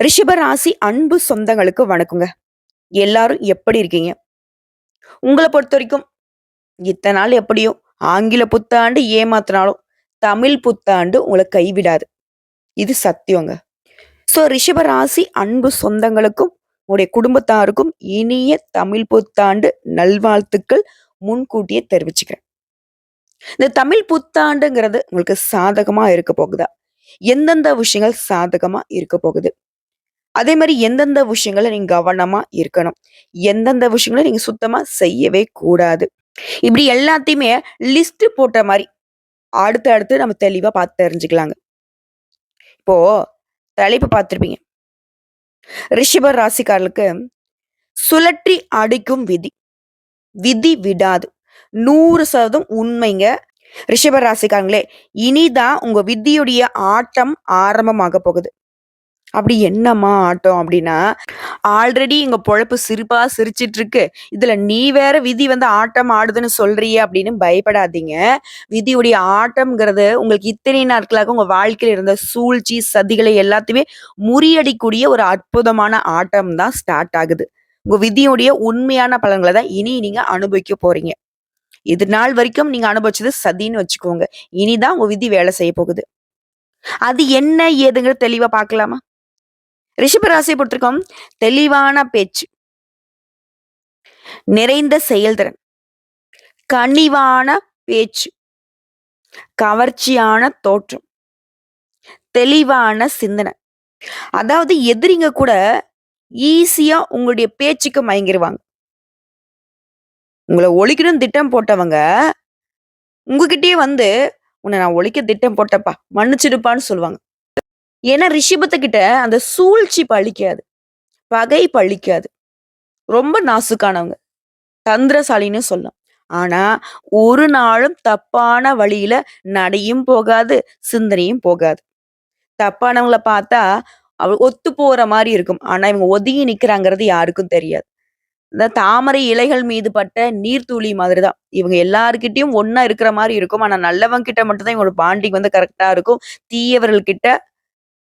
ரிஷபராசி அன்பு சொந்தங்களுக்கு வணக்கங்க. எல்லாரும் எப்படி இருக்கீங்க? உங்களை பொறுத்த வரைக்கும் இத்தனை நாள் எப்படியோ ஆங்கில புத்தாண்டு ஏமாத்தினாலும் தமிழ் புத்தாண்டு உங்களை கைவிடாது. இது சத்தியங்க. ஸோ ரிஷபராசி அன்பு சொந்தங்களுக்கும், உங்களுடைய குடும்பத்தாருக்கும் இனிய தமிழ் புத்தாண்டு நல்வாழ்த்துக்கள் முன்கூட்டியே தெரிவிச்சுக்கிறேன். இந்த தமிழ் புத்தாண்டுங்கிறது உங்களுக்கு சாதகமா இருக்க போகுதா? எந்தெந்த விஷயங்கள் சாதகமா இருக்க போகுது? அதே மாதிரி எந்தெந்த விஷயங்களை நீங்க கவனமா இருக்கணும். எந்தெந்த விஷயங்கள நீங்க சுத்தமா செய்யவே கூடாது. இப்படி எல்லாத்தையுமே லிஸ்ட் போட்ட மாதிரி அடுத்து அடுத்து நம்ம தெளிவா பார்த்து தெரிஞ்சுக்கலாங்க. இப்போ தலைப்பு பார்த்துருப்பீங்க ரிஷப ராசிக்காரர்களுக்கு சுழற்றி அடிக்கும் விதி. விதி விடாது. 100% உண்மைங்க. ரிஷப ராசிக்காரங்களே, இனிதான் உங்க விதியுடைய ஆட்டம் ஆரம்பமாக போகுது. அப்படி என்னம்மா ஆட்டம் அப்படின்னா, ஆல்ரெடி எங்க பொழப்பு சிரிப்பா சிரிச்சிட்டு இருக்கு. இதுல நீ வேற விதி வந்து ஆட்டம் ஆடுதுன்னு சொல்றியே அப்படின்னு பயப்படாதீங்க. விதியுடைய ஆட்டம்ங்கிறது உங்களுக்கு இத்தனை நாட்களாக உங்க வாழ்க்கையில் இருந்த சூழ்ச்சி, சதிகளை எல்லாத்தையுமே முறியடிக்கக்கூடிய ஒரு அற்புதமான ஆட்டம் தான் ஸ்டார்ட் ஆகுது. உங்க விதியுடைய உண்மையான பலன்களை தான் இனி நீங்க அனுபவிக்க போறீங்க. இது நாள் வரைக்கும் நீங்க அனுபவிச்சது சதின்னு வச்சுக்கோங்க. இனிதான் உங்க விதி வேலை செய்ய போகுது. அது என்ன ஏதுங்கிற தெளிவா பார்க்கலாமா? ரிஷபராசியை பொறுத்திருக்கோம் தெளிவான பேச்சு. நிறைந்த செயல்திறன். கனிவான பேச்சு. கவர்ச்சியான தோற்றம். தெளிவான சிந்தனை. அதாவது எதிரிங்க கூட ஈஸியா உங்களுடைய பேச்சுக்கு மயங்கிருவாங்க. உங்களை ஒழிக்கணும்னு திட்டம் போட்டவங்க, உங்ககிட்டயே வந்து, உன்னை நான் ஒழிக்க திட்டம் போட்டப்பா மன்னிச்சிடுப்பான்னு" சொல்லுவாங்க. ஏன்னா ரிஷபத்துக்கிட்ட அந்த சூழ்ச்சி பழிக்காது பகை பழிக்காது ரொம்ப நாசுக்கானவங்க தந்திரசாலின்னு சொல்லலாம். ஆனா, ஒரு நாளும் தப்பான வழியில நடையும் போகாது, சிந்தனையும் போகாது. தப்பானவங்கள பார்த்தா, அவ ஒத்து போற மாதிரி இருக்கும். ஆனா இவங்க ஒதுங்கி நிக்கிறாங்கிறது யாருக்கும் தெரியாது. இந்த தாமரை இலைகள் மீது பட்ட நீர்த்துளி மாதிரி தான். இவங்க எல்லாருக்கிட்டையும் ஒன்னா இருக்கிற மாதிரி இருக்கும். ஆனா நல்லவங்க கிட்ட மட்டும்தான் இவங்களோட பாண்டிங் வந்து கரெக்டா இருக்கும். தீயவர்கள் கிட்ட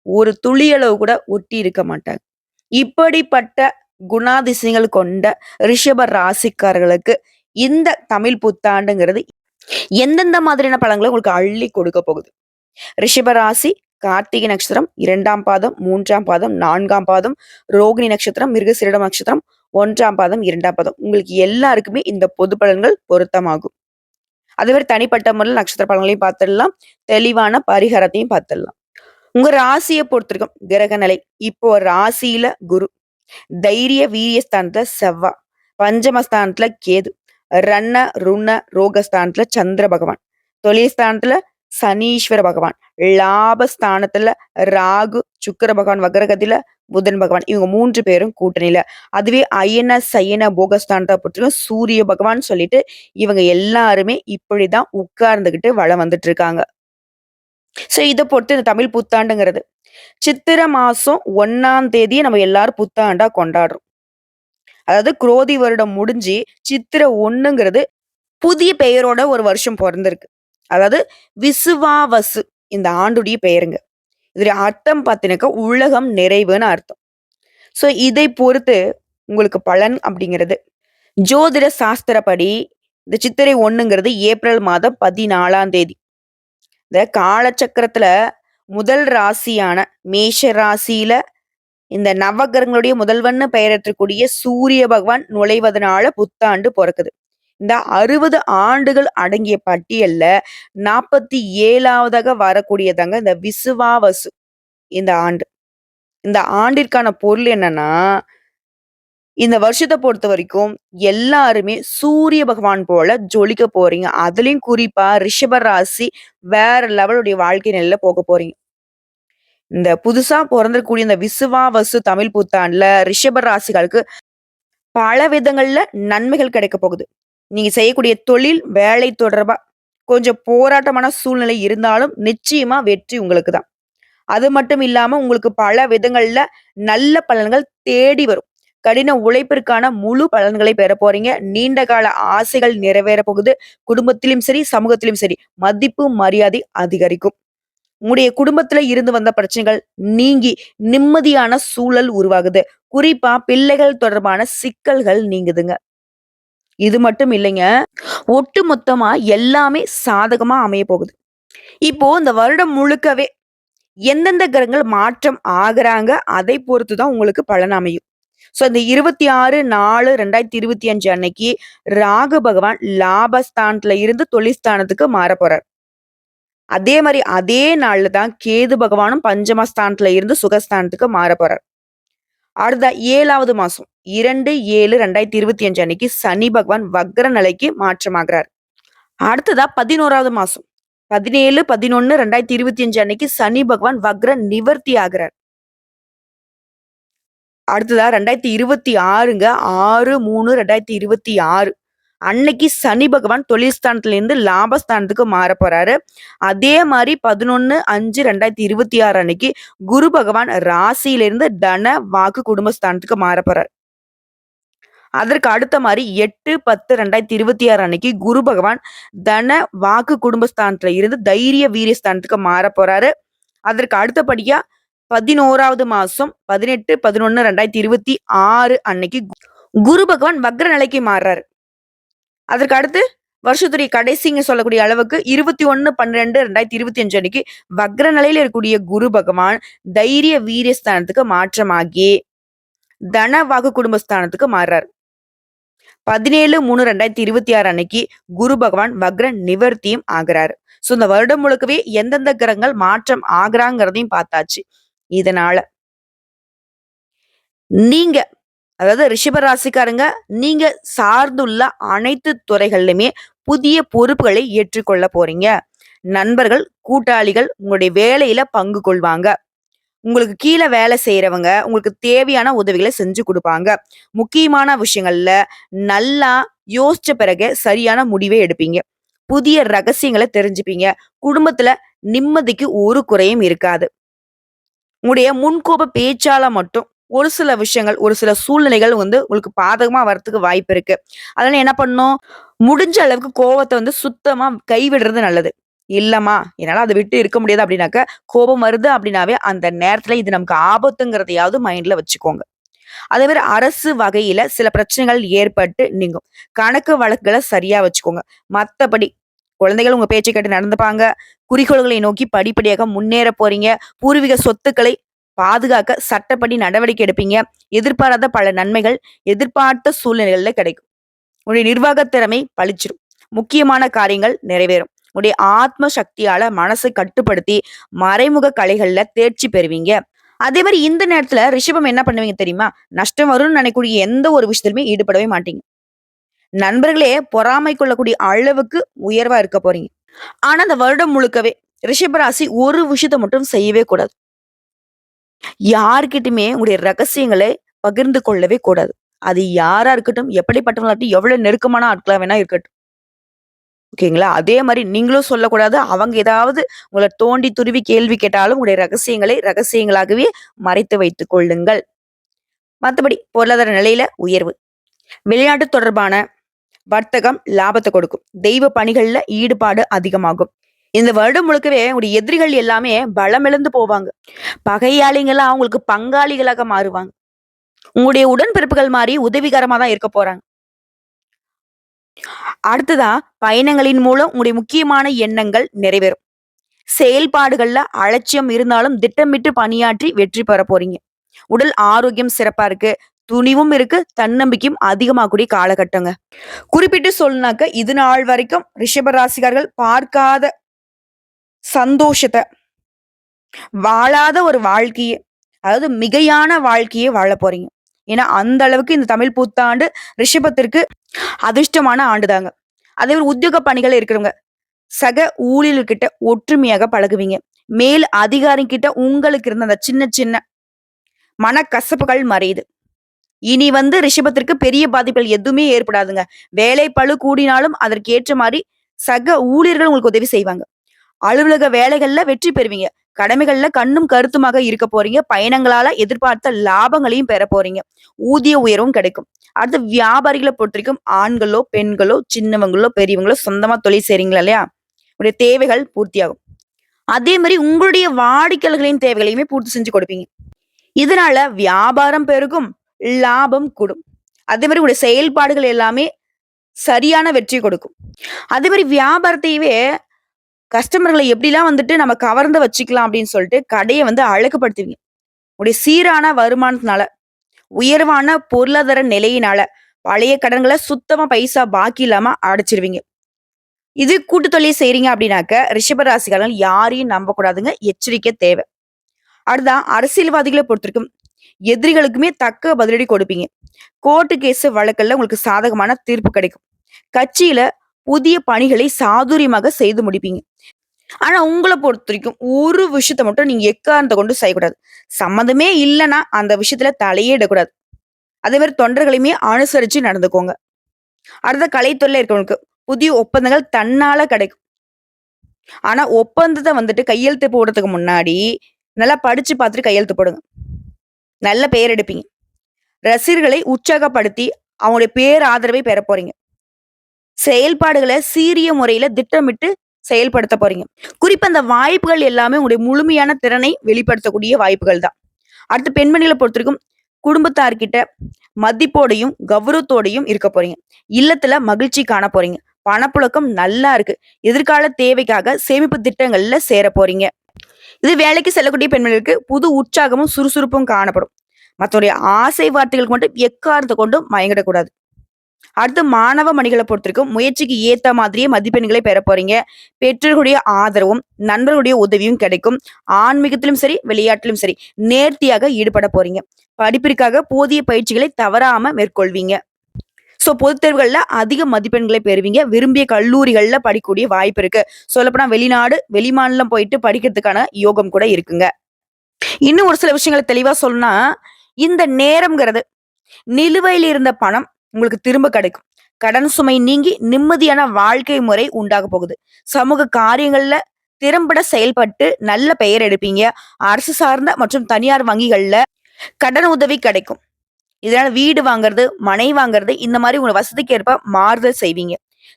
ஒரு துளியளவு கூட ஒட்டி இருக்க மாட்டாங்க. இப்படிப்பட்ட குணாதிசயங்கள் கொண்ட ரிஷப ராசிக்காரர்களுக்கு இந்த தமிழ் புத்தாண்டுங்கிறது எந்தெந்த மாதிரியான பழங்களை உங்களுக்கு அள்ளி கொடுக்க போகுது? ரிஷப ராசி கார்த்திகை நட்சத்திரம் இரண்டாம் பாதம், மூன்றாம் பாதம், நான்காம் பாதம், ரோகிணி நட்சத்திரம், மிருகசிரிடம் நட்சத்திரம் ஒன்றாம் பாதம், இரண்டாம் பாதம். உங்களுக்கு எல்லாருக்குமே இந்த பொது பலன்கள் பொருத்தமாகும். அதுமாரி தனிப்பட்ட முறையில் நட்சத்திர பலன்களையும் பார்த்துடலாம். தெளிவான பரிகாரத்தையும் பார்த்துடலாம். உங்க ராசியை பொறுத்திருக்கும் கிரக நிலை. இப்போ ராசியில குரு. தைரிய, வீரியஸ்தானத்துல செவ்வா. பஞ்சமஸ்தானத்துல கேது. ரண்ண ருண, ரோகஸ்தானத்துல சந்திர பகவான். தொழில் ஸ்தானத்துல சனீஸ்வர பகவான். லாபஸ்தானத்துல ராகு, சுக்கிர பகவான் வக்ரகதியில புதன் பகவான். இவங்க மூன்று பேரும் கூட்டணியில. அதுவே அயன, சயன, போகஸ்தானத்தை பொறுத்தவரைக்கும் சூரிய பகவான் சொல்லிட்டு இவங்க எல்லாருமே இப்படிதான் உட்கார்ந்துகிட்டு வளம் வந்துட்டு இருக்காங்க. ஸோ இதை பொறுத்து இந்த தமிழ் புத்தாண்டுங்கிறது. சித்திர மாசம் ஒன்னாம் தேதியை நம்ம எல்லாரும் புத்தாண்டா கொண்டாடுறோம். அதாவது குரோதி வருடம் முடிஞ்சு சித்திர ஒண்ணுங்கிறது புதிய பெயரோட ஒரு வருஷம் பிறந்திருக்கு அதாவது விசுவாவசு இந்த ஆண்டுடைய பெயருங்க. இதோட அர்த்தம் பார்த்தீங்கன்னாக்கா உலகம் நிறைவுன்னு அர்த்தம். ஸோ இதை பொறுத்து உங்களுக்கு பலன் அப்படிங்கிறது ஜோதிட சாஸ்திரப்படி இந்த சித்திரை 1ங்கிறது ஏப்ரல் மாதம் 14ஆம் தேதி. இந்த காலச்சக்கரத்துல முதல் ராசியான மேஷ ராசியில இந்த நவகிரகங்களுடைய முதல்வன்னு பெயரற்றக்கூடிய சூரிய பகவான் நுழைவதனால புத்தாண்டு பிறக்குது இந்த 60 ஆண்டுகள் அடங்கிய பட்டியல்ல 47வதாக வரக்கூடியதாங்க இந்த விசுவாவசு இந்த ஆண்டு. இந்த ஆண்டிற்கான பொருள் என்னன்னா, இந்த வருஷத்தை பொறுத்த வரைக்கும் எல்லாருமே சூரிய பகவான் போல ஜொலிக்க போறீங்க. அதுலயும் குறிப்பா ரிஷப ராசி வேற லெவலுடைய வாழ்க்கை நிலையில போக போறீங்க. இந்த புதுசா பிறந்திருக்கக்கூடிய இந்த விசுவாவசு தமிழ் புத்தாண்டுல ரிஷப ராசிகளுக்கு பல விதங்கள்ல நன்மைகள் கிடைக்க போகுது. நீங்க செய்யக்கூடிய தொழில், வேலை தொடர்பா கொஞ்சம் போராட்டமான சூழ்நிலை இருந்தாலும் நிச்சயமா வெற்றி உங்களுக்கு தான். அது மட்டும் இல்லாம உங்களுக்கு பல விதங்கள்ல நல்ல பலன்கள் தேடி வரும். கடின உழைப்பிற்கான முழு பலன்களை பெறப் போறீங்க. நீண்ட கால ஆசைகள் நிறைவேறப் போகுது. குடும்பத்திலும் சரி, சமூகத்திலும் சரி மதிப்பு, மரியாதை அதிகரிக்கும். உங்களுடைய குடும்பத்துல இருந்து வந்த பிரச்சனைகள் நீங்கி நிம்மதியான சூழல் உருவாகுது குறிப்பா பிள்ளைகள் தொடர்பான சிக்கல்கள் நீங்குதுங்க இது மட்டும் இல்லைங்க ஒட்டு மொத்தமா எல்லாமே சாதகமா அமைய போகுது இப்போ இந்த வருடம் முழுக்கவே எந்தெந்த கிரகங்கள் மாற்றம் ஆகுறாங்க அதை பொறுத்து தான் உங்களுக்கு பலன் அமையும் ஸோ இந்த இருபத்தி ஆறு நாலு ரெண்டாயிரத்தி இருபத்தி அஞ்சு அன்னைக்கு ராகு பகவான் லாபஸ்தானத்துல இருந்து தொழில்ஸ்தானத்துக்கு மாற போறார். அதே மாதிரி அதே நாள்ல தான் கேது பகவானும் பஞ்சமஸ்தானத்துல இருந்து சுகஸ்தானத்துக்கு மாற போறார். அடுத்த ஏழாவது மாசம் இரண்டு ஏழு ரெண்டாயிரத்தி இருபத்தி அஞ்சு அன்னைக்கு சனி பகவான் வக்ர நிலைக்கு மாற்றமாகிறார். அடுத்ததா பதினோராவது மாசம் பதினேழு பதினொன்னு ரெண்டாயிரத்தி இருபத்தி அஞ்சு அன்னைக்கு சனி பகவான் வக்ர நிவர்த்தி ஆகிறார். அடுத்ததா ரெண்டாயிரத்தி இருபத்தி ஆறுங்க. ஆறு மூணு ரெண்டாயிரத்தி இருபத்தி ஆறு. அன்னைக்கு சனி பகவான் தொழில்ஸ்தானத்துலேருந்து லாபஸ்தானத்துக்கு மாற போறாரு. அதே மாதிரி பதினொன்று அஞ்சு ரெண்டாயிரத்தி இருபத்தி ஆறு அன்னைக்கு குரு பகவான் ராசியிலிருந்து தன வாக்கு குடும்பஸ்தானத்துக்கு மாற போறாரு. அதற்கு அடுத்த மாதிரி எட்டு பத்து ரெண்டாயிரத்தி இருபத்தி ஆறு அன்னைக்கு குரு பகவான் தன வாக்கு குடும்பஸ்தானத்துல இருந்து தைரிய வீரியஸ்தானத்துக்கு மாற போறாரு. அதற்கு அடுத்தபடியா பதினோராவது மாசம் பதினெட்டு பதினொன்னு ரெண்டாயிரத்தி இருபத்தி ஆறு அன்னைக்கு குரு பகவான் வக்ர நிலைக்கு மாறுறாரு. அதற்கு அடுத்து வருஷத்துடைய கடைசிங்க சொல்லக்கூடிய அளவுக்கு இருபத்தி ஒன்னு பன்னிரெண்டு ரெண்டாயிரத்தி இருபத்தி அஞ்சு அன்னைக்கு வக்ர நிலையில இருக்கக்கூடிய குரு பகவான் தைரிய வீரியஸ்தானத்துக்கு மாற்றமாகி தனவாகு குடும்பஸ்தானத்துக்கு மாறுறாரு. பதினேழு மூணு ரெண்டாயிரத்தி இருபத்தி ஆறு அன்னைக்கு குரு பகவான் வக்ர நிவர்த்தியும் ஆகிறாரு. ஸோ இந்த வருடம் முழுக்கவே எந்தெந்த கிரகங்கள் மாற்றம் ஆகுறாங்கிறதையும் பார்த்தாச்சு. இதனால. நீங்க அதாவது ரிஷபராசிக்காரங்க நீங்க சார்ந்துள்ள அனைத்து துறைகள்லையுமே புதிய பொறுப்புகளை ஏற்றுக்கொள்ள போறீங்க. நண்பர்கள் கூட்டாளிகள் உங்களுடைய வேலையில பங்கு கொள்வாங்க. உங்களுக்கு கீழே வேலை செய்யறவங்க உங்களுக்கு தேவையான உதவிகளை செஞ்சு கொடுப்பாங்க. முக்கியமான விஷயங்கள்ல நல்லா யோசிச்ச பிறகு சரியான முடிவை எடுப்பீங்க. புதிய ரகசியங்களை தெரிஞ்சுப்பீங்க. குடும்பத்துல நிம்மதிக்கு ஒரு குறையும் இருக்காது. உங்களுடைய முன்கோப பேச்சால மட்டும் ஒரு சில விஷயங்கள் ஒரு சில சூழ்நிலைகள் வந்து உங்களுக்கு பாதகமா வரத்துக்கு வாய்ப்பு இருக்கு. அதனால என்ன பண்ணும் முடிஞ்ச அளவுக்கு கோவத்தை வந்து சுத்தமா கைவிடுறது நல்லது. இல்லம்மா என்னால அதை விட்டு இருக்க முடியாது அப்படின்னாக்க கோபம் வருது அப்படின்னாவே அந்த நேரத்துல இது நமக்கு ஆபத்துங்கிறதையாவது மைண்ட்ல வச்சுக்கோங்க. அதே மாதிரி அரசு வகையில சில பிரச்சனைகள் ஏற்பட்டு நீங்கும். கணக்கு வழக்குகளை சரியா வச்சுக்கோங்க. மற்றபடி குழந்தைகள் உங்க பேச்சை கேட்டு நடந்துப்பாங்க. குறிக்கோள்களை நோக்கி படிப்படியாக முன்னேற போறீங்க. பூர்வீக சொத்துக்களை பாதுகாக்க சட்டப்படி நடவடிக்கை எடுப்பீங்க. எதிர்பாராத பல நன்மைகள் எதிர்பார்த்த சூழ்நிலைகளில் கிடைக்கும். உங்களுடைய நிர்வாக திறமை பளிச்சிடும் முக்கியமான காரியங்கள் நிறைவேறும். உங்களுடைய ஆத்ம சக்தியால மனசை கட்டுப்படுத்தி மறைமுக கலைகள்ல தேர்ச்சி பெறுவீங்க. அதே மாதிரி இந்த நேரத்துல ரிஷபம் என்ன பண்ணுவீங்க தெரியுமா? நஷ்டம் வரும்னு நினைக்கக்கூடிய எந்த ஒரு விஷயத்திலுமே ஈடுபடவே மாட்டீங்க. நண்பர்களே பொறாமை கொள்ளக்கூடிய அளவுக்கு உயர்வா இருக்க போறீங்க. ஆனா அந்த வருடம் முழுக்கவே ரிஷபராசி ஒரு விஷயத்த மட்டும் செய்யவே கூடாது. யார்கிட்டயுமே உங்களுடைய ரகசியங்களை பகிர்ந்து கொள்ளவே கூடாது. அது யாரா இருக்கட்டும் எப்படிப்பட்டவங்களாட்டும் எவ்வளவு நெருக்கமான ஆட்களா வேணா இருக்கட்டும். ஓகேங்களா அதே மாதிரி நீங்களும் சொல்லக்கூடாது. அவங்க ஏதாவது உங்களை தோண்டி துருவி கேள்வி கேட்டாலும் உங்களுடைய ரகசியங்களை ரகசியங்களாகவே மறைத்து வைத்துக் கொள்ளுங்கள். மற்றபடி பொருளாதார நிலையில உயர்வு. வெளிநாட்டு தொடர்பான வர்த்தகம் லாபத்தை கொடுக்கும். தெய்வ பணிகள்ல ஈடுபாடு அதிகமாகும். இந்த வருடம் முழுக்கவே உங்களுடைய எதிரிகள் எல்லாமே பலமிழந்து போவாங்க. பகையாளிங்கெல்லாம் அவங்களுக்கு பங்காளிகளாக மாறுவாங்க. உங்களுடைய உடன்பிறப்புகள் மாதிரி உதவிகரமா தான் இருக்க போறாங்க. அடுத்ததா பயணங்களின் மூலம் உங்களுடைய முக்கியமான எண்ணங்கள் நிறைவேறும். செயல்பாடுகள்ல அலட்சியம் இருந்தாலும் திட்டமிட்டு பணியாற்றி வெற்றி பெற போறீங்க. உடல் ஆரோக்கியம் சிறப்பா இருக்கு. துணிவும் இருக்கு தன்னம்பிக்கையும் அதிகமாகக்கூடிய காலகட்டங்க. குறிப்பிட்டு சொல்லுனாக்க இது நாள் வரைக்கும் ரிஷப ராசிகார்கள் பார்க்காத சந்தோஷத்தை வாழாத ஒரு வாழ்க்கையை அதாவது மிகையான வாழ்க்கையே வாழ போறீங்க. ஏன்னா அந்த அளவுக்கு இந்த தமிழ் புத்தாண்டு ரிஷபத்திற்கு அதிர்ஷ்டமான ஆண்டுதாங்க. அதே ஒரு உத்தியோக பணிகள் இருக்கிறவங்க சக ஊழியர்கிட்ட ஒற்றுமையாக பழகுவீங்க. மேல் அதிகாரிகிட்ட உங்களுக்கு இருந்த அந்த சின்ன சின்ன மனக்கசப்புகள் மறையுது. இனி வந்து ரிஷபத்திற்கு பெரிய பாதிப்புகள் எதுவுமே ஏற்படாதுங்க. வேலை பழு கூடினாலும் அதற்கு ஏற்ற மாதிரி சக ஊழியர்கள் உங்களுக்கு உதவி செய்வாங்க. அலுவலக வேலைகள்ல வெற்றி பெறுவீங்க. கடமைகள்ல கண்ணும் கருத்துமாக இருக்க போறீங்க. பயணங்களால எதிர்பார்த்த லாபங்களையும் பெற போறீங்க. ஊதிய உயர்வும் கிடைக்கும். அடுத்து வியாபாரிகளை பொறுத்திருக்கும் ஆண்களோ பெண்களோ சின்னவங்களோ பெரியவங்களோ சொந்தமா தொழில் செய்றீங்களா இல்லையா? உடைய தேவைகள் பூர்த்தியாகும். அதே மாதிரி உங்களுடைய வாடிக்கையாளர்களின் தேவைகளையுமே பூர்த்தி செஞ்சு கொடுப்பீங்க. இதனால வியாபாரம் பெருகும், லாபம் கூடும். அதே மாதிரி உங்களுடைய செயல்பாடுகள் எல்லாமே சரியான வெற்றி கொடுக்கும். அதே மாதிரி வியாபாரத்தையவே கஸ்டமர்களை எப்படிலாம் வந்துட்டு நம்ம கவர்ந்து வச்சுக்கலாம் அப்படின்னு சொல்லிட்டு கடையை வந்து அழகுபடுத்துவீங்க. உடைய சீரான வருமானத்தினால, உயர்வான பொருளாதார நிலையினால பழைய கடன்களை சுத்தமா பைசா பாக்கி இல்லாம அடைச்சிருவீங்க. இது கூட்டு தொழில் செய்றீங்க அப்படின்னாக்க, ரிஷப யாரையும் யாரையும் நம்பக்கூடாதுங்க. எச்சரிக்கை தேவை. அடுத்ததா அரசியல்வாதிகளை பொறுத்திருக்கும் எதிரிகளுக்குமே தக்க பதிலடி கொடுப்பீங்க. கோர்ட்டு கேஸ் வழக்குல உங்களுக்கு சாதகமான தீர்ப்பு கிடைக்கும். கட்சியில புதிய பணிகளை சாதுரியமாக செய்து முடிப்பீங்க. ஆனா உங்களை பொறுத்த வரைக்கும் ஒரு விஷயத்த மட்டும் நீங்க எக்காரந்த கொண்டு செய்யக்கூடாது. சம்மந்தமே இல்லன்னா அந்த விஷயத்துல தலையே இடக்கூடாது. அதே மாதிரி தொண்டர்களையுமே அனுசரிச்சு நடந்துக்கோங்க. அடுத்த கலைத்துறையில இருக்கிறவங்களுக்கு புதிய ஒப்பந்தங்கள் தன்னால கிடைக்கும். ஆனா ஒப்பந்தத்த வந்துட்டு கையெழுத்து போடுறதுக்கு முன்னாடி நல்லா படிச்சு பார்த்துட்டு கையெழுத்து போடுங்க. நல்ல பெயர் எடுப்பீங்க. ரசிகர்களை உற்சாகப்படுத்தி அவங்களுடைய பேர் ஆதரவை பெற போறீங்க. செயல்பாடுகளை சீரிய முறையில திட்டமிட்டு செயல்படுத்த போறீங்க. குறிப்பா அந்த வாய்ப்புகள் எல்லாமே உங்களுடைய முழுமையான திறனை வெளிப்படுத்தக்கூடிய வாய்ப்புகள் தான். அடுத்து பெண்மணிகள பொறுத்தவரைக்கும் குடும்பத்தார்கிட்ட மதிப்போடையும், கௌரவத்தோடையும் இருக்க போறீங்க. இல்லத்துல மகிழ்ச்சி காண போறீங்க. பணப்புழக்கம் நல்லா இருக்கு. எதிர்கால தேவைக்காக சேமிப்பு திட்டங்கள்ல சேர போறீங்க. இது வேலைக்கு செல்லக்கூடிய பெண்களுக்கு புது உற்சாகமும், சுறுசுறுப்பும் காணப்படும். மற்றவருடைய ஆசை வார்த்தைகளுக்கு மட்டும் எக்காரத்தை கொண்டும் மயங்கிடக்கூடாது. அடுத்து மாணவ மணிகளை பொறுத்தவரைக்கும் முயற்சிக்கு ஏத்த மாதிரியே மதிப்பெண்களை பெற போறீங்க. பெற்றோர்களுடைய ஆதரவும், நண்பர்களுடைய உதவியும் கிடைக்கும். ஆன்மீகத்திலும் சரி, விளையாட்டிலும் சரி நேர்த்தியாக ஈடுபட போறீங்க. படிப்பிற்காக போதிய பயிற்சிகளை தவறாம மேற்கொள்வீங்க. ஸோ பொதுத்தேர்வுகளில் அதிக மதிப்பெண்களை பெறுவீங்க. விரும்பிய கல்லூரிகளில் படிக்கக்கூடிய வாய்ப்பு இருக்கு. சொல்லப்போனால் வெளிநாடு, வெளிமாநிலம் போயிட்டு படிக்கிறதுக்கான யோகம் கூட இருக்குங்க. இன்னும் ஒரு சில விஷயங்கள தெளிவா சொல்லணும்னா, இந்த நேரம்ங்கிறது நிலுவையில் இருந்த பணம் உங்களுக்கு திரும்ப கிடைக்கும். கடன் சுமை நீங்கி நிம்மதியான வாழ்க்கை முறை உண்டாக போகுது. சமூக காரியங்கள்ல திறம்பட செயல்பட்டு நல்ல பெயர் எடுப்பீங்க. அரசு சார்ந்த மற்றும் தனியார் வங்கிகள்ல கடன் உதவி கிடைக்கும். இதனால வீடு வாங்குறது, மனை வாங்குறது இந்த மாதிரி உங்க வசதிக்கு ஏற்ப மாறுதல் செய்வீங்க.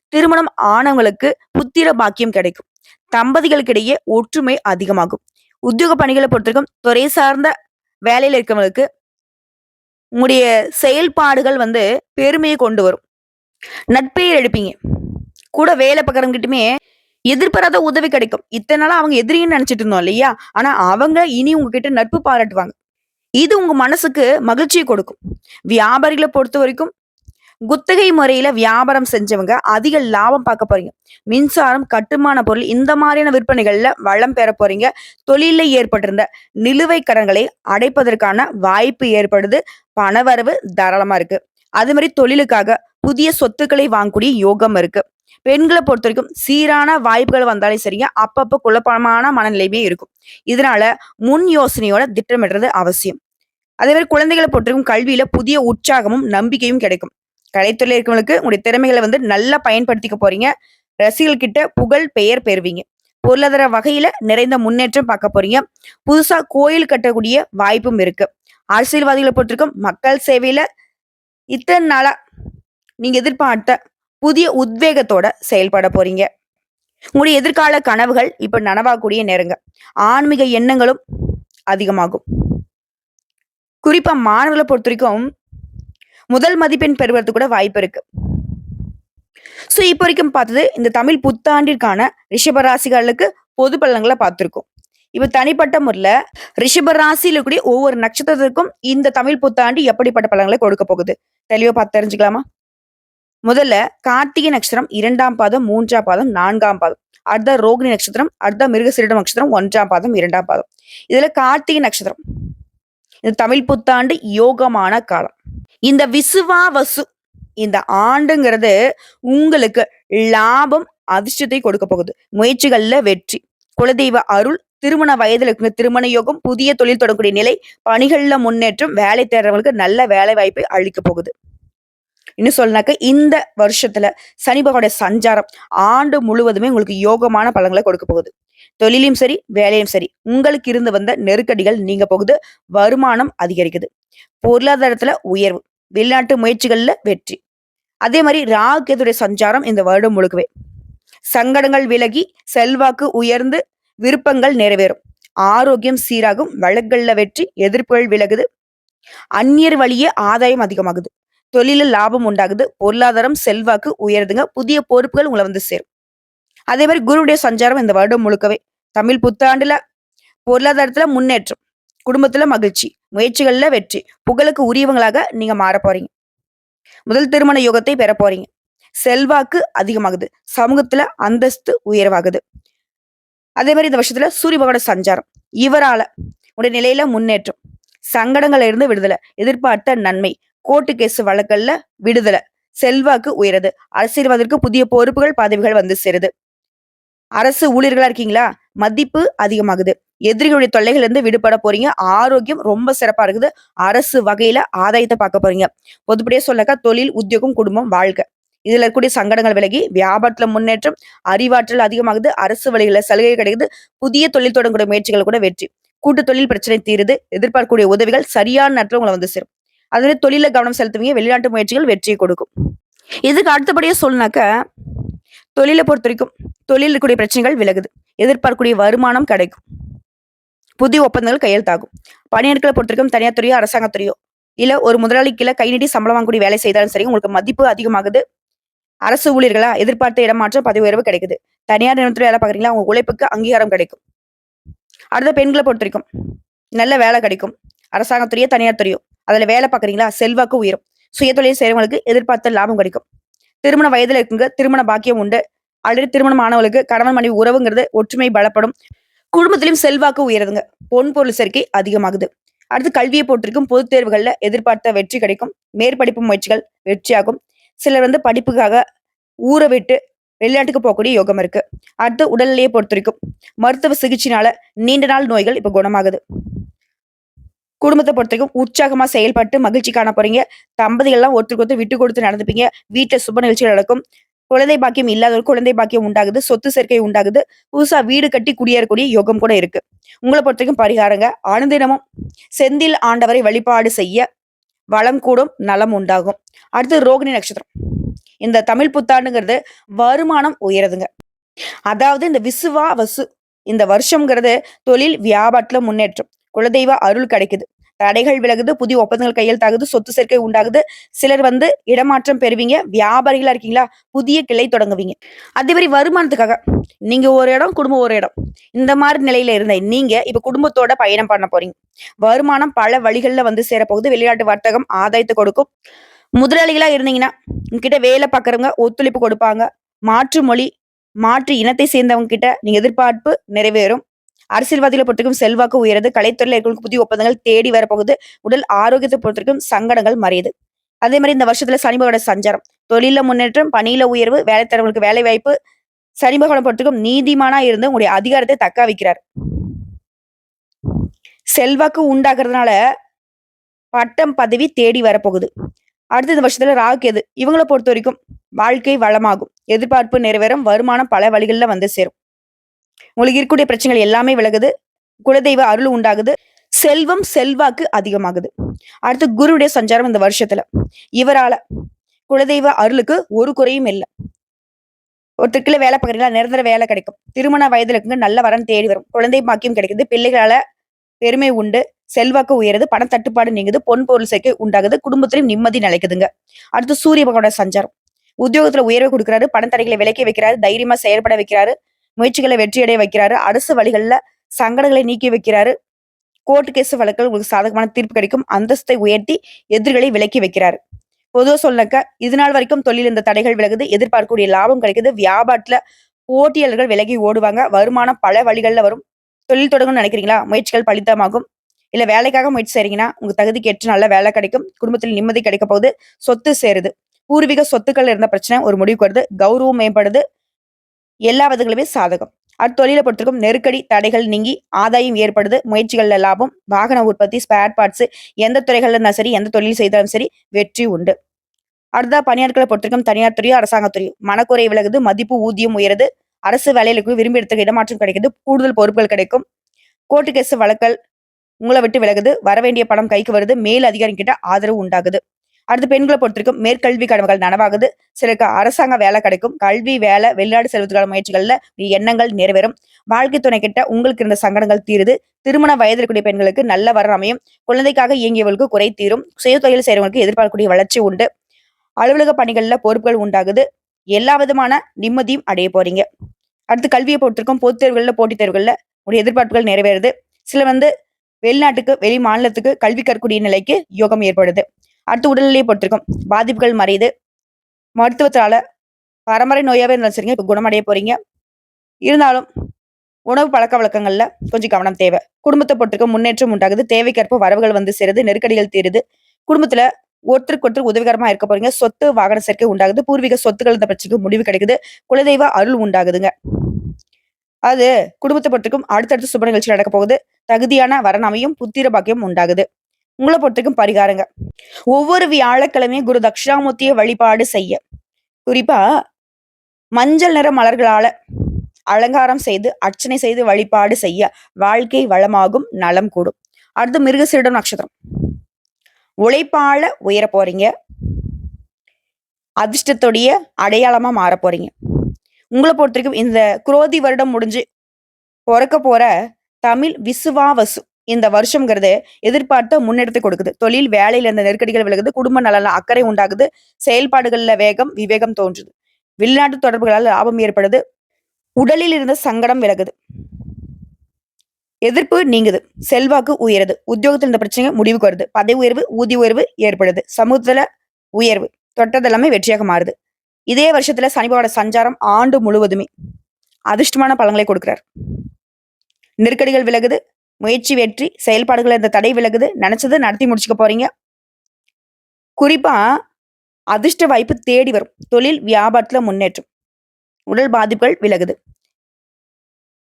திருமணம் ஆனவங்களுக்கு புத்திர பாக்கியம் கிடைக்கும். தம்பதிகளுக்கிடையே ஒற்றுமை அதிகமாகும். உத்தியோக பணிகளை பொறுத்தவரைக்கும் துறை சார்ந்த வேலையில் இருக்கிறவங்களுக்கு உங்களுடைய செயல்பாடுகள் வந்து பெருமையை கொண்டு வரும். நட்பெயர் எடுப்பீங்க. கூட வேலை பார்க்கிறவங்ககிட்டயுமே எதிர்பாராத உதவி கிடைக்கும். இத்தனை நாளா அவங்க எதிரின்னு நினைச்சிட்டு இருந்தோம் இல்லையா? ஆனா அவங்க இனி உங்ககிட்ட நட்பு பாராட்டுவாங்க. இது உங்க மனசுக்கு மகிழ்ச்சியை கொடுக்கும். வியாபாரிகளை பொறுத்த வரைக்கும் குத்தகை முறையில வியாபாரம் செஞ்சவங்க அதிக லாபம் பார்க்க போறீங்க. மின்சாரம், கட்டுமான பொருள் இந்த மாதிரியான விற்பனைகள்ல வளம் பெற போறீங்க. தொழில ஏற்பட்டிருந்த நிலுவை கடன்களை அடைப்பதற்கான வாய்ப்பு ஏற்படுது. பணவரவு தாராளமா இருக்கு. அது மாதிரி தொழிலுக்காக புதிய சொத்துக்களை வாங்கக்கூடிய யோகம் இருக்கு. பெண்களை பொறுத்த வரைக்கும் சீரான வாய்ப்புகள் வந்தாலும் சரிங்க, அப்பப்போ குழப்பமான மனநிலையுமே இருக்கும். இதனால முன் யோசனையோட திட்டமிடுறது அவசியம். அதே மாதிரி குழந்தைகளை பொறுத்தவரைக்கும் கல்வியில புதிய உற்சாகமும், நம்பிக்கையும் கிடைக்கும். கலைத்துறையில் இருக்கவங்களுக்கு உங்களுடைய திறமைகளை வந்து நல்லா பயன்படுத்திக்க போறீங்க. ரசிகர்கள் கிட்ட புகழ், பெயர் பெறுவீங்க. பொருளாதார வகையில நிறைந்த முன்னேற்றம் பார்க்க போறீங்க. புதுசா கோயில் கட்டக்கூடிய வாய்ப்பும் இருக்கு. அரசியல்வாதிகளை பொறுத்திருக்கும் மக்கள் சேவையில இத்தனை நாளா நீங்க எதிர்பார்த்த புதிய உத்வேகத்தோட செயல்பட போறீங்க. உங்களுடைய எதிர்கால கனவுகள் இப்ப நனவாகக்கூடிய நேரங்க. ஆன்மீக எண்ணங்களும் அதிகமாகும். குறிப்பா பொறுத்த வரைக்கும் முதல் மதிப்பெண் பெறுவதற்கு கூட வாய்ப்பு இருக்கு. ஸோ இப்போ வரைக்கும் பார்த்தது இந்த தமிழ் புத்தாண்டிற்கான ரிஷபராசிகளுக்கு பொது பலன்களை பார்த்துருக்கோம் இப்போ தனிப்பட்ட முறையில் ரிஷபராசியில் இருக்கக்கூடிய ஒவ்வொரு நட்சத்திரத்திற்கும் இந்த தமிழ் புத்தாண்டு எப்படிப்பட்ட பலன்களை கொடுக்க போகுது? தெளிவாக பார்த்து தெரிஞ்சுக்கலாமா? முதல்ல கார்த்திகை நட்சத்திரம் இரண்டாம் பாதம், மூன்றாம் பாதம், நான்காம் பாதம். அடுத்த ரோகிணி நட்சத்திரம், அடுத்த மிருகசீரிடம் நட்சத்திரம் ஒன்றாம் பாதம், இரண்டாம் பாதம். இதுல கார்த்திகை நட்சத்திரம். இந்த தமிழ் புத்தாண்டு யோகமான காலம். இந்த விசுவா வசு இந்த ஆண்டுங்கிறது உங்களுக்கு லாபம், அதிர்ஷ்டத்தை கொடுக்க போகுது. முயற்சிகள்ல வெற்றி, குலதெய்வ அருள், திருமண வயதில் இருக்கிற திருமண யோகம், புதிய தொழில் தொடங்கக்கூடிய நிலை, பணிகள்ல முன்னேற்றம், வேலை தேடுறவங்களுக்கு நல்ல வேலை வாய்ப்பை அளிக்க போகுது. இன்னும் சொல்லனாக்க இந்த வருஷத்துல சனி பகவானுடைய சஞ்சாரம் ஆண்டு முழுவதுமே உங்களுக்கு யோகமான பலன்களை கொடுக்க போகுது. தொழிலும் சரி, வேலையும் சரி உங்களுக்கு இருந்து வந்த நெருக்கடிகள் நீங்க போகுது. வருமானம் அதிகரிக்குது. பொருளாதாரத்துல உயர்வு, வெளிநாட்டு முயற்சிகள்ல வெற்றி. அதே மாதிரி ராகு சஞ்சாரம் இந்த வருடம் முழுக்கவே. சங்கடங்கள் விலகி, செல்வாக்கு உயர்ந்து, விருப்பங்கள் நிறைவேறும் ஆரோக்கியம் சீராகும் வழக்கல்ல வெற்றி எதிர்ப்புகள் விலகுது அந்நியர் வழியே ஆதாயம் அதிகமாகுது தொழிலில் லாபம் உண்டாகுது. பொருளாதாரம் செல்வாக்கு உயருதுங்க. புதிய பொறுப்புகள் உங்களை வந்து சேரும். அதே மாதிரி குருவுடைய சஞ்சாரம் இந்த வருடம் முழுக்கவே. தமிழ் புத்தாண்டுல பொருளாதாரத்துல முன்னேற்றம் குடும்பத்துல மகிழ்ச்சி முயற்சிகள்ல வெற்றி புகழுக்கு உரியவங்களாக நீங்க மாற போறீங்க. முதல் திருமண யோகத்தை பெற போறீங்க. செல்வாக்கு அதிகமாகுது. சமூகத்துல அந்தஸ்து உயர்வாகுது. அதே மாதிரி இந்த வருஷத்துல சூரிய பகவான சஞ்சாரம். இவரால உடைய நிலையில முன்னேற்றம். சங்கடங்கள்ல இருந்து விடுதலை எதிர்பார்த்த நன்மை கோர்ட்டு கேஸ் வழக்கல்ல விடுதலை செல்வாக்கு உயருது. அரசியல்வாதத்திற்கு புதிய பொறுப்புகள் பதவிகள் வந்து சேருது. அரசு ஊழியர்களா இருக்கீங்களா? மதிப்பு அதிகமாகுது. எதிரிகளுடைய தொல்லைகள் இருந்து விடுபட போறீங்க. ஆரோக்கியம் ரொம்ப சிறப்பா இருக்குது. அரசு வகையில ஆதாயத்தை பார்க்க போறீங்க. பொதுப்படியே சொல்லக்கா தொழில் உத்தியோகம் குடும்பம் வாழ்க்கை. இதுல இருக்கக்கூடிய சங்கடங்கள் விலகி வியாபாரத்துல முன்னேற்றம் அறிவாற்றல் அதிகமாகுது. அரசு வழிகள சலுகை கிடைக்குது. புதிய தொழில் தொடங்கக்கூடிய முயற்சிகள் கூட வெற்றி. கூட்டு தொழில் பிரச்சனை தீருது. எதிர்பார்க்கக்கூடிய உதவிகள் சரியான நேரத்தில் உங்களை வந்து சேரும். அதில் தொழில கவனம் செலுத்துவீங்க வெளிநாட்டு முயற்சிகள் வெற்றியை கொடுக்கும். இதுக்கு அடுத்தபடியாக சொல்லினாக்க தொழிலை பொறுத்த வரைக்கும் தொழில் இருக்கக்கூடிய பிரச்சனைகள் விலகுது. எதிர்பார்க்கக்கூடிய வருமானம் கிடைக்கும். புதிய ஒப்பந்தங்கள் கையெழுத்தாகும். பணியாளர்களை பொறுத்த வரைக்கும் தனியார் துறையோ அரசாங்கத்துறையோ இல்ல ஒரு முதலாளி கீழே கை நீட்டி சம்பளம் வாங்கக்கூடிய வேலை செய்தாலும் சரி உங்களுக்கு மதிப்பு அதிகமாகுது. அரசு ஊழியர்களா எதிர்பார்த்த இடமாற்றம் பதவி உயர்வு கிடைக்குது. தனியார் நிறுவனத்துல வேலை பாக்குறீங்களா உங்க உழைப்புக்கு அங்கீகாரம் கிடைக்கும். அடுத்த பெண்களை பொறுத்த வரைக்கும் நல்ல வேலை கிடைக்கும். அரசாங்கத்துறையோ தனியார் துறையோ அதுல வேலை பாக்குறீங்களா செல்வாக்கு உயரும். சுயதொழில் செய்கிறவங்களுக்கு எதிர்பார்த்த லாபம் கிடைக்கும். திருமண வயதில் இருக்குங்க திருமண பாக்கியம் உண்டு. ஆல்ரெடி திருமணம் ஆனவங்களுக்கு கணவன் மனைவி உறவுங்கிறது ஒற்றுமை பலப்படும். குடும்பத்திலும் செல்வாக்கு உயருதுங்க. பொன் பொருள் சேர்க்கை அதிகமாகுது. அடுத்து கல்வியை போட்டிருக்கும் பொதுத் தேர்வுகளில் எதிர்பார்த்த வெற்றி கிடைக்கும். மேற்படிப்பு முயற்சிகள் வெற்றியாகும். சிலர் வந்து படிப்புக்காக ஊற விட்டு வெளிநாட்டுக்கு போகக்கூடிய யோகம் இருக்கு. அடுத்து உடல்நிலையை பொறுத்த வரைக்கும் மருத்துவ சிகிச்சைனால நீண்ட நாள் நோய்கள் இப்போ குணமாகுது. குடும்பத்தை பொறுத்த வரைக்கும் உற்சாகமா செயல்பட்டு மகிழ்ச்சி காண போறீங்க. தம்பதிகள்லாம் ஒருத்தருக்கு ஒருத்தர் விட்டு கொடுத்து நடந்துப்பீங்க. வீட்டுல சுப நிகழ்ச்சிகள் நடக்கும். குழந்தை பாக்கியம் இல்லாதவர்கள் குழந்தை பாக்கியம் உண்டாகுது. சொத்து சேர்க்கை உண்டாகுது. புதுசா வீடு கட்டி குடியேறக்கூடிய யோகம் கூட இருக்கு. உங்களை பொறுத்த வரைக்கும் பரிகாரங்க. ஆனந்தினமும் செந்தில் ஆண்டவரை வழிபாடு செய்ய வளம் கூடும் நலம் உண்டாகும். அடுத்து ரோகிணி நட்சத்திரம். இந்த தமிழ் புத்தாண்டுங்கிறது வருமானம் உயருதுங்க. அதாவது இந்த விசுவா வசு இந்த வருஷம்ங்கிறது தொழில் வியாபாரத்துல முன்னேற்றம். குலதெய்வ அருள் கிடைக்குது. தடைகள் விலகுது புதிய ஒப்பந்தங்கள் கையெழுத்தாகுது சொத்து சேர்க்கை உண்டாகுது. சிலர் வந்து இடமாற்றம் பெறுவீங்க வியாபாரிகளா இருக்கீங்களா புதிய கிளை தொடங்குவீங்க. அதே மாதிரி வருமானத்துக்காக நீங்க ஒரு இடம் குடும்பம் ஒரு இடம். இந்த மாதிரி நிலையில இருந்த நீங்க இப்ப குடும்பத்தோட பயணம் பண்ண போறீங்க. வருமானம் பல வழிகள்ல வந்து சேரப்போகுது. வெளிநாட்டு வர்த்தகம் ஆதாயத்தை கொடுக்கும். முதலாளிகளா இருந்தீங்கன்னா உங்ககிட்ட வேலை பார்க்கறவங்க ஒத்துழைப்பு கொடுப்பாங்க. மாற்று மொழி மாற்று இனத்தை சேர்ந்தவங்க கிட்ட நீங்க எதிர்பார்ப்பு நிறைவேறும். அரசியல்வாதிகளை பொறுத்திருக்கும் செல்வாக்கு உயருது கலைத்துறையில் இருக்கிற புதிய ஒப்பந்தங்கள் தேடி வரப்போகுது. உடல் ஆரோக்கியத்தை பொறுத்திருக்கும் சங்கடங்கள் மறையுது. அதே மாதிரி இந்த வருஷத்துல சனிபகோட சஞ்சாரம். தொழில முன்னேற்றம் பணியில உயர்வு வேலை தரவங்களுக்கு வேலை வாய்ப்பு. சனிபகோடம் பொறுத்திருக்கும் நீதிமானா இருந்து உங்களுடைய அதிகாரத்தை தக்க வைக்கிறார். செல்வாக்கு உண்டாகிறதுனால பட்டம் பதவி தேடி வரப்போகுது. அடுத்த இந்த வருஷத்துல ராகு எது இவங்களை பொறுத்த வரைக்கும் வாழ்க்கை வளமாகும். எதிர்பார்ப்பு நிறைவேறும். வருமானம் பல வழிகளில் வந்து சேரும். உங்களுக்கு இருக்கக்கூடிய பிரச்சனைகள் எல்லாமே விலகுது. குலதெய்வ அருள் உண்டாகுது. செல்வம் செல்வாக்கு அதிகமாகுது. அடுத்து குருவுடைய சஞ்சாரம் இந்த வருஷத்துல. இவரால குலதெய்வ அருளுக்கு ஒரு குறையும் இல்லை. ஒருத்தருக்குள்ள வேலை பார்க்குறீங்களா? நிரந்தர வேலை கிடைக்கும். திருமண வயதுல இருக்குங்க நல்ல வரன் தேடி வரும். குழந்தை பாக்கியம் கிடைக்குது. பிள்ளைகளால பெருமை உண்டு. செல்வாக்கு உயருது. பண தட்டுப்பாடு நீங்குது. பொன் பொருள் சேர்க்கை உண்டாகுது. குடும்பத்திலும் நிம்மதி நிலைக்குதுங்க. அடுத்து சூரிய பகவானோட சஞ்சாரம். உத்தியோகத்துல உயர்வு கொடுக்குறாரு. பணத்தடைகளை விலக்கி வைக்கிறாரு. தைரியமா செயல்பட வைக்கிறாரு. முயற்சிகளை வெற்றியடைய வைக்கிறாரு. அரசு வழிகளில் சங்கடங்களை நீக்கி வைக்கிறாரு. கோர்ட் கேஸ் வழக்கில் உங்களுக்கு சாதகமான தீர்ப்பு கிடைக்கும். அந்தஸ்தை உயர்த்தி எதிர்களை விலக்கி வைக்கிறாரு. பொதுவாக சொல்லக்க இது நாள் வரைக்கும் தொழில் இந்த தடைகள் விலகுது. எதிர்பார்க்கக்கூடிய லாபம் கிடைக்குது. வியாபாரத்துல போட்டியாளர்கள் விலகி ஓடுவாங்க. வருமானம் பல வழிகளில் வரும். தொழில் தொடங்கணும்னு நினைக்கிறீங்களா? முயற்சிகள் பலித்தமாகும். இல்ல வேலைக்காக முயற்சி செய்றீங்கன்னா உங்க தகுதிக்கு ஏற்று நல்ல வேலை கிடைக்கும். குடும்பத்தில் நிம்மதி கிடைக்க போகுது. சொத்து சேருது. பூர்வீக சொத்துக்கள் இருந்த பிரச்சனை ஒரு முடிவுக்கு வருது. கௌரவம் மேம்படுது. எல்லா விதங்களுமே சாதகம். அத்தொழிலை பொறுத்திருக்கும் நெருக்கடி தடைகள் நீங்கி ஆதாயம் ஏற்படுது. முயற்சிகள்ல லாபம் வாகன உற்பத்தி ஸ்பேர் பார்ட்ஸ் எந்த துறைகள்ல இருந்தாலும் சரி எந்த தொழில் செய்தாலும் சரி வெற்றி உண்டு. அடுத்தா பணியாட்களை பொறுத்திருக்கும் தனியார் துறையோ அரசாங்கத்துறையோ மனக்குறை விலகுது மதிப்பு ஊதியம் உயருது. அரசு வேலைகளுக்கு விரும்பி இடத்துக்கு இடமாற்றம் கிடைக்குது கூடுதல் பொறுப்புகள் கிடைக்கும். கோர்ட்டு கேஸ் வழக்கல் உங்களை விட்டு விலகுது வரவேண்டிய பணம் கைக்கு வருது மேல் அதிகாரி கிட்ட ஆதரவு உண்டாகுது. அடுத்து பெண்களை பொறுத்திருக்கும் மேற்கல்வி கடமைகள் நனவாகுது. சிலருக்கு அரசாங்க வேலை கிடைக்கும். கல்வி வேலை வெளிநாடு செல்வதற்கான முயற்சிகள்ல எண்ணங்கள் நிறைவேறும். வாழ்க்கை துணை கிட்ட உங்களுக்கு இருந்த சங்கடங்கள் தீருது. திருமண வயதில் கூடிய பெண்களுக்கு நல்ல வரம் அமையும். குழந்தைக்காக இயங்கியவர்களுக்கு குறை தீரும். சுய தொழில் செய்யறவங்களுக்கு எதிர்பார்க்கக்கூடிய வளர்ச்சி உண்டு. அலுவலக பணிகள்ல பொறுப்புகள் உண்டாகுது. எல்லா விதமான நிம்மதியும் அடைய போறீங்க. அடுத்து கல்வியை பொறுத்திருக்கும் பொதுத் தேர்வுகள்ல போட்டித் தேர்வுகள்ல உடைய எதிர்பார்ப்புகள் நிறைவேறுது. சில வந்து வெளிநாட்டுக்கு வெளி மாநிலத்துக்கு கல்வி கற்கக்கூடிய நிலைக்கு யோகம் ஏற்படுது. அடுத்து உடல்நிலையை பொறுத்திருக்கும். பாதிப்புகள் மறையுது. மருத்துவத்தால பரம்பரை நோயாகவே இருந்தாலும் சரிங்க இப்போ குணமடைய போறீங்க. இருந்தாலும் உணவு பழக்க வழக்கங்கள்ல கொஞ்சம் கவனம் தேவை. குடும்பத்தை பொறுத்திருக்கும் முன்னேற்றம் உண்டாகுது. தேவைக்கேற்ப வரவுகள் வந்து சேருது. நெருக்கடிகள் தீருது. குடும்பத்துல ஒருத்தருக்கு ஒருத்தர் உதவிகரமா இருக்க போறீங்க. சொத்து வாகன சேர்க்கை உண்டாகுது. பூர்வீக சொத்துக்கள் இந்த பிரச்சனைக்கு முடிவு கிடைக்குது. குலதெய்வ அருள் உண்டாகுதுங்க. அது குடும்பத்தை பொறுத்திருக்கும் அடுத்தடுத்த சுப நிகழ்ச்சி நடக்க போகுது. தகுதியான வரணமையும் புத்திர பாக்கியம் உண்டாகுது. உங்களை பொறுத்துக்கும் பரிகாரங்க. ஒவ்வொரு வியாழக்கிழமையும் குரு தட்சிணாமூர்த்தியை வழிபாடு செய்ய. குறிப்பா மஞ்சள் நிற மலர்களால அலங்காரம் செய்து அர்ச்சனை செய்து வழிபாடு செய்ய வாழ்க்கை வளமாகும் நலம் கூடும். அடுத்து மிருகசீடம் நட்சத்திரம். உழைப்பால உயர போறீங்க. அதிர்ஷ்டத்துடைய அடையாளமா மாற போறீங்க. உங்களை பொறுத்த வரைக்கும் இந்த குரோதி வருடம் முடிஞ்சு பிறக்க போற தமிழ் விசுவாவசு. இந்த வருஷம்ங்கிறது எதிர்பார்த்த முன்னெடுத்து கொடுக்குது. தொழில் வேலையில இருந்த நெருக்கடிகள் விலகுது. குடும்ப நலன் அக்கறை உண்டாகுது. செயல்பாடுகள்ல வேகம் விவேகம் தோன்றுது. வெளிநாட்டு தொடர்புகளால் லாபம் ஏற்படுது. உடலில் இருந்த சங்கடம் விலகுது. எதிர்ப்பு நீங்குது. செல்வாக்கு உயருது. உத்தியோகத்தில் இருந்த பிரச்சனை முடிவுக்கு வருது. பதவி உயர்வு ஊதிய உயர்வு ஏற்படுது. சமூகத்துல உயர்வு தொட்டதெல்லாமே வெற்றியாக மாறுது. இதே வருஷத்துல சனிபாவோட சஞ்சாரம் ஆண்டு முழுவதுமே அதிர்ஷ்டமான பழங்களை கொடுக்கிறார். நெருக்கடிகள் விலகுது. முயற்சி வெற்றி செயல்பாடுகள் இந்த தடை விலகுது. நினைச்சது நடத்தி முடிச்சுக்க போறீங்க. குறிப்பா அதிர்ஷ்ட வாய்ப்பு தேடி வரும். தொழில் வியாபாரத்துல முன்னேற்றம். உடல் பாதிப்புகள் விலகுது.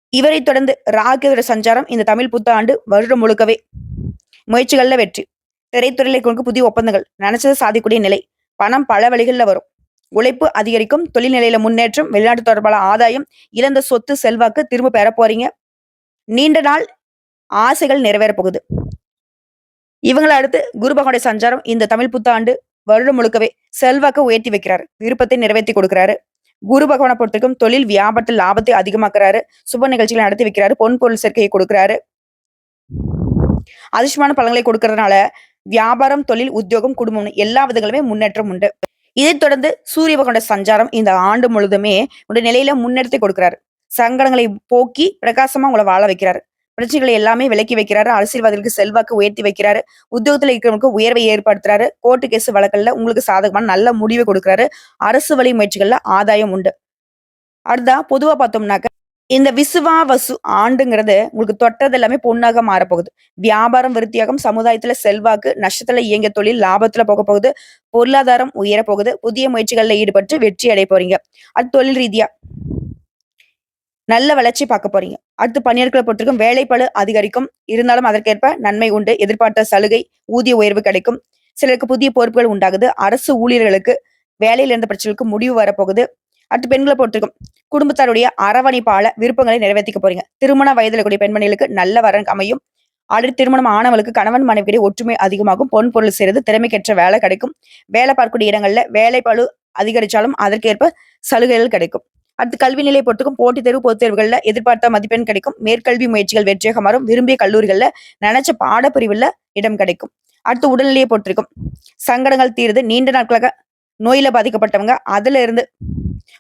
இவரை தொடர்ந்து ராகுவோட சஞ்சாரம் இந்த தமிழ் புத்தாண்டு வருடம் முழுக்கவே. முயற்சிகள்ல வெற்றி. திரைத்துறையில கொண்டு புதிய ஒப்பந்தங்கள். நினைச்சதை சாதிக்கூடிய நிலை. பணம் பல வழிகளில் வரும். உழைப்பு அதிகரிக்கும். தொழில்நிலையில முன்னேற்றம். வெளிநாட்டு தொடர்பான ஆதாயம். இழந்த சொத்து செல்வாக்கு திரும்ப பெற போறீங்க. நீண்ட நாள் ஆசைகள் நிறைவேற போகுது. இவங்களை அடுத்து குரு பகவானுடைய சஞ்சாரம் இந்த தமிழ் புத்தாண்டு வருடம் முழுக்கவே செல்வாக்க உயர்த்தி வைக்கிறாரு. விருப்பத்தை நிறைவேற்றி கொடுக்கிறாரு. குரு பகவானை பொறுத்திருக்கும் தொழில் வியாபாரத்தில் லாபத்தை அதிகமாக்குறாரு. சுப நிகழ்ச்சிகளை நடத்தி வைக்கிறாரு. பொன் பொருள் சேர்க்கையை கொடுக்கிறாரு. அதிர்ஷ்டமான பலன்களை கொடுக்கறதுனால வியாபாரம் தொழில் உத்தியோகம் குடும்பம் எல்லா விதங்களுமே முன்னேற்றம் உண்டு. இதைத் தொடர்ந்து சூரிய பகவான சஞ்சாரம் இந்த ஆண்டு முழுதுமே உடைய நிலையில முன்னெடுத்து கொடுக்கிறாரு. சங்கடங்களை போக்கி பிரகாசமா உங்களை வாழ வைக்கிறாரு. பிரச்சனைகளை எல்லாமே விலக்கி வைக்கிறாரு. அரசியல்வாதிகளுக்கு செல்வாக்கு உயர்த்தி வைக்கிறாரு. உத்தியோகத்தில் இருக்கிறவங்களுக்கு உயர்வை ஏற்படுத்துறாரு. கோர்ட்டு கேஸ் வழக்கில் உங்களுக்கு சாதகமான நல்ல முடிவை கொடுக்குறாரு. அரசு வழி முயற்சிகள்ல ஆதாயம் உண்டு. அடுத்தா பொதுவா பார்த்தோம்னாக்க இந்த விசுவா வசு ஆண்டுங்கிறது உங்களுக்கு தொட்டது எல்லாமே பொண்ணாக மாறப்போகுது. வியாபாரம் விருத்தியாகும் சமுதாயத்துல செல்வாக்கு நஷ்டத்துல இயங்கிய தொழில் லாபத்துல போக போகுது. பொருளாதாரம் உயர போகுது. புதிய முயற்சிகள்ல ஈடுபட்டு வெற்றி அடைய போறீங்க. அது தொழில் ரீதியா? நல்ல வளர்ச்சி பார்க்க போறீங்க. அடுத்து பணியாட்களை பொறுத்திருக்கும் வேலைப்பளு அதிகரிக்கும். இருந்தாலும் அதற்கேற்ப நன்மை உண்டு. எதிர்பார்த்த சலுகை ஊதிய உயர்வு கிடைக்கும். சிலருக்கு புதிய பொறுப்புகள் உண்டாகுது. அரசு ஊழியர்களுக்கு வேலையில் இருந்த பிரச்சனைகளுக்கு முடிவு வரப்போகுது. அடுத்து பெண்களை பொறுத்திருக்கும் குடும்பத்தாருடைய அரவணைப்பால விருப்பங்களை நிறைவேற்றிக்க போறீங்க. திருமண வயதில் கூடிய பெண்மணிகளுக்கு நல்ல வரன் அமையும். அடுத்து திருமணம் ஆனவளுக்கு கணவன் மனைவிக்கிடையே ஒற்றுமை அதிகமாகும். பொன் பொருள் சேர்ந்து திறமைக்கேற்ற வேலை கிடைக்கும். வேலை பார்க்கக்கூடிய இடங்கள்ல வேலை பளு அதிகரிச்சாலும் அதற்கேற்ப சலுகைகள் கிடைக்கும். அடுத்து கல்வி நிலை பொறுத்துக்கும் போட்டித் தேர்வு பொதுத் தேர்வுகள்ல எதிர்பார்த்த மதிப்பெண் கிடைக்கும். மேற்கல்வி முயற்சிகள் வெற்றியாக மாறும் விரும்பிய கல்லூரிகள்ல நினைச்ச பாடப்பிரிவுல இடம் கிடைக்கும். அடுத்து உடல்நிலையை பொறுத்திருக்கும். சங்கடங்கள் தீருது. நீண்ட நாட்களாக நோயில பாதிக்கப்பட்டவங்க அதுல இருந்து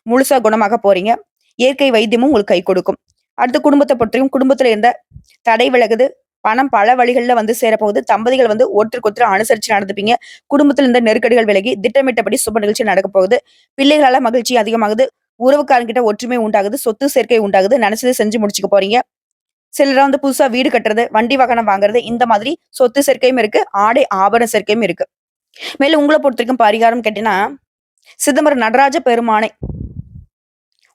முழுசா குணமாக போறீங்க. இயற்கை வைத்தியமும் உங்களுக்கு கை கொடுக்கும். அடுத்து குடும்பத்தை பொறுத்திருக்கும். குடும்பத்துல இருந்த தடை விலகுது. பணம் பல வழிகளில் வந்து சேரப்போகுது. தம்பதிகள் வந்து ஒருத்தருக்கு ஒருத்தர் அனுசரிச்சு நடந்துப்பீங்க. குடும்பத்தில் இருந்த நெருக்கடிகள் விலகி திட்டமிட்டபடி சுப நிகழ்ச்சி நடக்க போகுது. பிள்ளைகளால மகிழ்ச்சி அதிகமாகுது. உறவுக்காரங்கிட்ட ஒற்றுமை உண்டாகுது சொத்து சேர்க்கை உண்டாகுது நினைச்சதை செஞ்சு முடிச்சுக்க போறீங்க. சிலர் வந்து புதுசா வீடு கட்டுறது வண்டி வாகனம் வாங்குறது இந்த மாதிரி சொத்து சேர்க்கையும் இருக்கு ஆடை ஆபரண சேர்க்கையும் இருக்கு. மேலும் உங்களை பொறுத்த வரைக்கும் பரிகாரம் கேட்டீங்கன்னா சிதம்பரம் நடராஜ பெருமானை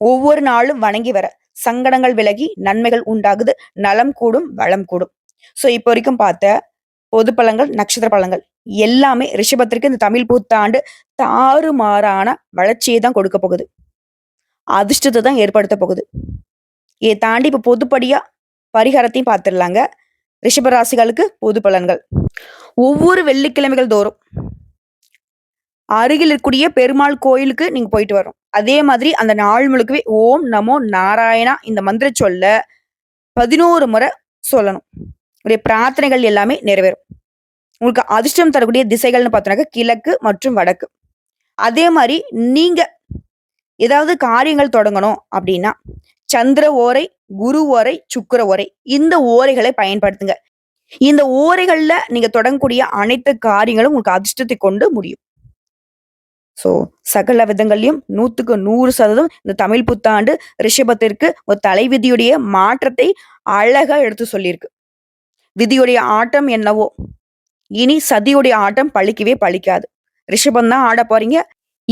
ஒவ்வொரு நாளும் வணங்கி வர சங்கடங்கள் விலகி நன்மைகள் உண்டாகுது நலம் கூடும் வளம் கூடும். சோ இப்போ வரைக்கும் பார்த்த பொது பழங்கள் நட்சத்திர பழங்கள் எல்லாமே ரிஷபத்திற்கு இந்த தமிழ் புத்தாண்டு தாறுமாறான வளர்ச்சியை தான் கொடுக்க போகுது. அதிர்ஷ்டத்தை தான் ஏற்படுத்த போகுது இதை தாண்டி இப்போ பொதுப்படியாக பரிகாரத்தையும் பார்த்துடலாங்க ரிஷபராசிகளுக்கு பொது பலன்கள் ஒவ்வொரு வெள்ளிக்கிழமைகள் தோறும் அருகில் இருக்கக்கூடிய பெருமாள் கோயிலுக்கு நீங்க போயிட்டு வரணும். அதே மாதிரி அந்த நாள் முழுக்கவே ஓம் நமோ நாராயணா இந்த மந்திர சொல்ல 11 முறை சொல்லணும். உடைய பிரார்த்தனைகள் எல்லாமே நிறைவேறும். உங்களுக்கு அதிர்ஷ்டம் தரக்கூடிய திசைகள்னு பார்த்தோன்னாக்க கிழக்கு மற்றும் வடக்கு. அதே மாதிரி நீங்க ஏதாவது காரியங்கள் தொடங்கணும் அப்படின்னா, சந்திர ஓரை, குரு ஓரை, சுக்கர ஓரை இந்த ஓரைகளை பயன்படுத்துங்க. இந்த ஓரைகள்ல நீங்க தொடங்கக்கூடிய அனைத்து காரியங்களும் உங்களுக்கு அதிர்ஷ்டத்தை கொண்டு முடியும். ஸோ சகல விதங்கள்லையும் நூற்றுக்கு நூறு சதவீதம் இந்த தமிழ் புத்தாண்டு ரிஷபத்திற்கு ஒரு தலைவிதியுடைய மாற்றத்தை அழகா எடுத்து சொல்லியிருக்கு. விதியுடைய ஆட்டம் என்னவோ, இனி சதியுடைய ஆட்டம் பழிக்கவே பழிக்காது ரிஷபம் தான் ஆடப் போறீங்க.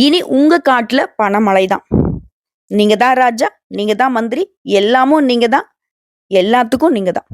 இனி உங்க காட்டுல பணமழை தான். நீங்க தான் ராஜா, நீங்க தான் மந்திரி, எல்லாமும் நீங்க தான். எல்லாத்துக்கும் நீங்க தான்.